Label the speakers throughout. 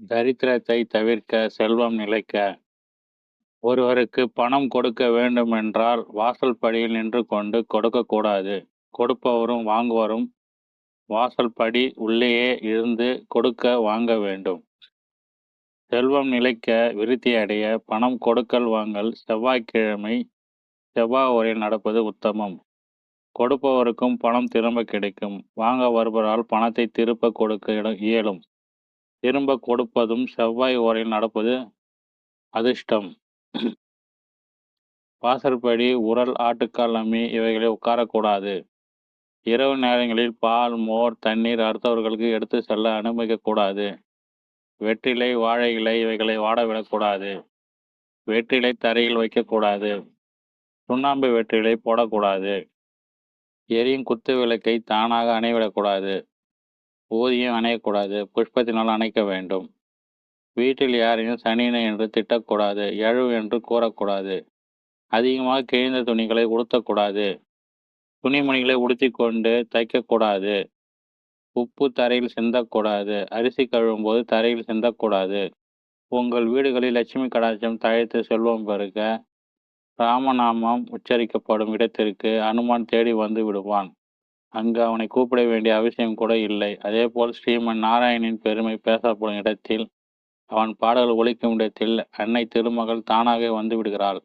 Speaker 1: தரித்திரத்தை தவிர்க்க செல்வம் நிலைக்க. ஒருவருக்கு பணம் கொடுக்க வேண்டுமென்றால் வாசல் படியில் நின்று கொண்டு கொடுக்கக்கூடாது கொடுப்பவரும் வாங்குவரும் வாசல் படி உள்ளேயே இருந்து கொடுக்க வாங்க வேண்டும். செல்வம் நிலைக்க விருத்தி அடைய பணம் கொடுக்கல் வாங்கல் செவ்வாய்க்கிழமை செவ்வாய் உரையில் நடப்பது உத்தமம். கொடுப்பவருக்கும் பணம் திரும்ப கிடைக்கும். வாங்க வருபவரால் பணத்தை திருப்ப கொடுக்க இயலும். திரும்ப கொடுப்பதும் செவ்வாய் ஓரையில் நடப்பது அதிர்ஷ்டம். வாசற்படி உரல் ஆட்டுக்கால் அம்மி இவைகளை உட்காரக்கூடாது. இரவு நேரங்களில் பால் மோர் தண்ணீர் அடுத்தவர்களுக்கு எடுத்து செல்ல அனுமதிக்கக்கூடாது. வெற்றிலை வாழை இலை இவைகளை வாடவிடக்கூடாது. வெற்றிலை தரையில் வைக்கக்கூடாது. சுண்ணாம்பு வெற்றிலை போடக்கூடாது. எரியும் குத்து விளக்கை தானாக அணைவிடக்கூடாது. ஊதியம் அணையக்கூடாது. புஷ்பத்தினால் அணைக்க வேண்டும். வீட்டில் யாரையும் சனினை என்று திட்டக்கூடாது. எழு என்று கூறக்கூடாது. அதிகமாக கிழிந்த துணிகளை உடுத்தக்கூடாது. துணிமணிகளை உடுத்தி கொண்டு தைக்கக்கூடாது. உப்பு தரையில் சிந்தக்கூடாது. அரிசி கழுவும் போது தரையில் சிந்தக்கூடாது. உங்கள் வீடுகளில் லட்சுமி கடாட்சம் தழைத்து செல்வம் பெருக ராமநாமம் உச்சரிக்கப்படும் இடத்திற்கு அனுமான் தேடி வந்து விடுவான். அங்கு அவனை கூப்பிட வேண்டிய அவசியம் கூட இல்லை. அதேபோல் ஸ்ரீமன் நாராயணின் பெருமை பேசப்படும் இடத்தில் அவன் பாடல் ஒழிக்கும் இடத்தில் அன்னை திருமகள் தானாக வந்து விடுகிறாள்.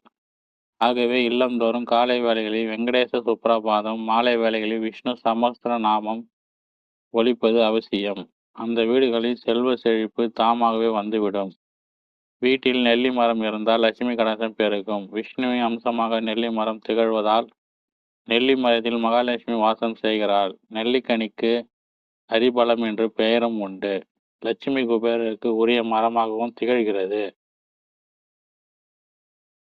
Speaker 1: ஆகவே இல்லந்தோறும் காலை வேளைகளில் வெங்கடேச சுப்ரபாதம் மாலை வேளைகளில் விஷ்ணு சமஸ்திர நாமம் ஒழிப்பது அவசியம். அந்த வீடுகளில் செல்வ செழிப்பு தாமாகவே வந்துவிடும். வீட்டில் நெல்லி மரம் இருந்தால் லட்சுமி கடாசம் பெருகும். விஷ்ணுவின் அம்சமாக நெல்லி மரம் திகழ்வதால் நெல்லி மரத்தில் மகாலட்சுமி வாசம் செய்கிறாள். நெல்லிக்கனிக்கு அரிபலம் என்று பெயரும் உண்டு. லட்சுமி குபேரருக்கு உரிய மரமாகவும் திகழ்கிறது.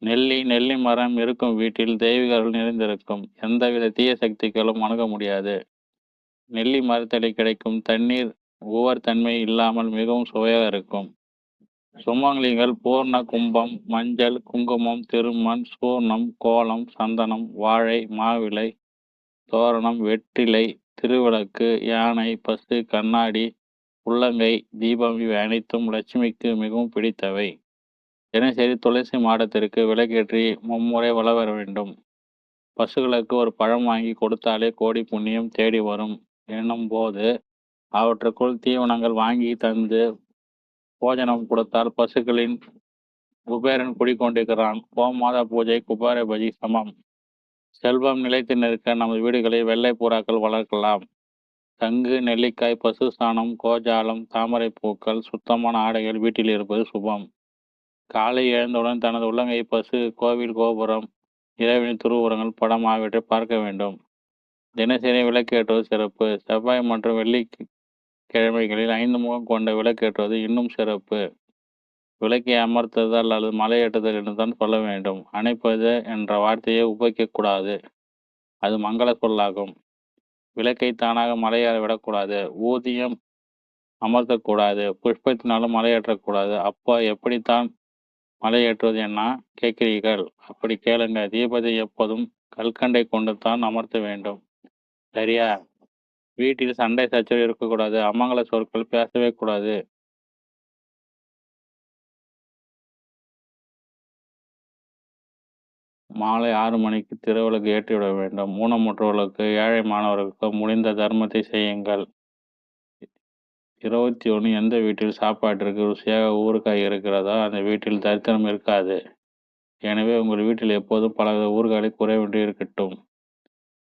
Speaker 1: நெல்லி நெல்லி மரம் இருக்கும் வீட்டில் தெய்வீகர்கள் நிறைந்திருக்கும். எந்தவித தீய சக்திகளும் அணுக முடியாது. நெல்லி மரத்தடி கிடைக்கும் தண்ணீர் ஒவ்வொரு தன்மை இல்லாமல் மிகவும் சுவையாக இருக்கும். சுமங்கலிகள் பூர்ண கும்பம் மஞ்சள் குங்குமம் திருமண் சூர்ணம் கோலம் சந்தனம் வாழை மாவிலை தோரணம் வெற்றிலை திருவிளக்கு யானை பசு கண்ணாடி உள்ளங்கை தீபம் இவை அனைத்தும் லட்சுமிக்கு மிகவும் பிடித்தவை. தினசரி துளசி மாடத்திற்கு விளக்கேற்றி மும்முறை வள வர வேண்டும். பசுகளுக்கு ஒரு பழம் வாங்கி கொடுத்தாலே கோடி புண்ணியம் தேடி வரும். என்னும் போது அவற்றுக்குள் தீவனங்கள் வாங்கி தந்து போஜனம் கொடுத்தால் பசுக்களின் குபேரன் குடிக்கொண்டிருக்கிறான் மாதா பூஜை குபேர பஜி சமம். செல்வம் நிலைத்து நிற்க நமது வீடுகளை வெள்ளை புறாக்கள் வளர்க்கலாம். தங்கு நெல்லிக்காய் பசு சாணம் கோஜாலம் தாமரை பூக்கள் சுத்தமான ஆடைகள் வீட்டில் இருப்பது சுபம். காலை எழுந்தவுடன் தனது உள்ளங்கை பசு கோவில் கோபுரம் இரவின் துருவுரங்கள் படம் ஆகியவற்றை பார்க்க வேண்டும். தினசரி விளக்கேற்றுவது சிறப்பு. செவ்வாய் மற்றும் வெள்ளி கிழமைகளில் ஐந்து முகம் கொண்ட விளக்கேற்றுவது இன்னும் சிறப்பு. விளக்கை அமர்த்துதல் அல்லது மலையேற்றுதல் என்று தான் சொல்ல வேண்டும். அணைப்பது என்ற வார்த்தையை உபயோகிக்கக்கூடாது. அது மங்கள சொல்லாகும். விளக்கை தானாக மலையேற விடக்கூடாது. ஊதியம் அமர்த்தக்கூடாது. புஷ்பத்தினாலும் மலையேற்றக்கூடாது. அப்போ எப்படித்தான் மலையேற்றுவது என்ன? கேட்கிறீர்கள். அப்படி கேளுங்க தீபத்தை எப்போதும் கல்கண்டை கொண்டு தான் அமர்த்த வேண்டும். சரியா? வீட்டில் சண்டை சச்சரவு இருக்கக்கூடாது அமங்கல சொற்கள் பேசவே கூடாது. மாலை ஆறு மணிக்கு திருவிளக்கு ஏற்றிவிட வேண்டும். ஊனமுற்றவர்களுக்கு ஏழை மாணவர்களுக்கு முடிந்த தர்மத்தை செய்யுங்கள். இருபத்தி ஒன்று எந்த வீட்டில் சாப்பாட்டிற்கு ருசியாக ஊறுகாய் இருக்கிறதோ? அந்த வீட்டில் தரித்திரம் இருக்காது. எனவே உங்கள் வீட்டில் எப்போதும் பல ஊர்களை குறைவின்றி இருக்கட்டும்.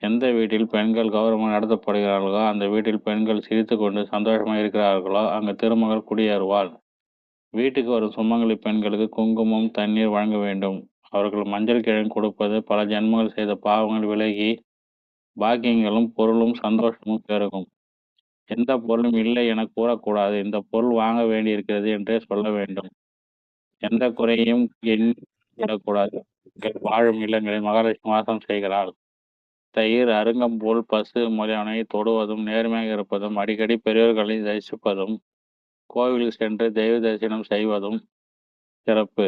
Speaker 1: எந்த வீட்டில் பெண்கள் கௌரவமாக நடத்தப்படுகிறார்களோ அந்த வீட்டில் பெண்கள் சிரித்து கொண்டு சந்தோஷமாக இருக்கிறார்களோ அங்கு திருமகள் குடியேறுவாள். வீட்டுக்கு வரும் சுமங்கலி பெண்களுக்கு குங்குமம் தண்ணீர் வழங்க வேண்டும். அவர்கள் மஞ்சள் கிழங்கு கொடுப்பது பல ஜென்மங்கள் செய்த பாவங்கள் விலகி பாக்கியங்களும் பொருளும் சந்தோஷமும் பெருகும். எந்த பொருளும் இல்லை என கூறக்கூடாது. இந்த பொருள் வாங்க வேண்டியிருக்கிறது என்றே சொல்ல வேண்டும். எந்த குறையும் எண்ணிடக்கூடாது வாழும் இல்லங்களில் மகாலட்சுமி வாசம் செய்கிறாள். தயிர் அருங்கம்போல் பசு முதலியவனை தொடுவதும் நேர்மையாக இருப்பதும் அடிக்கடி பெரியோர்களை தரிசிப்பதும் கோவிலுக்கு சென்று தெய்வ தரிசனம் செய்வதும் சிறப்பு.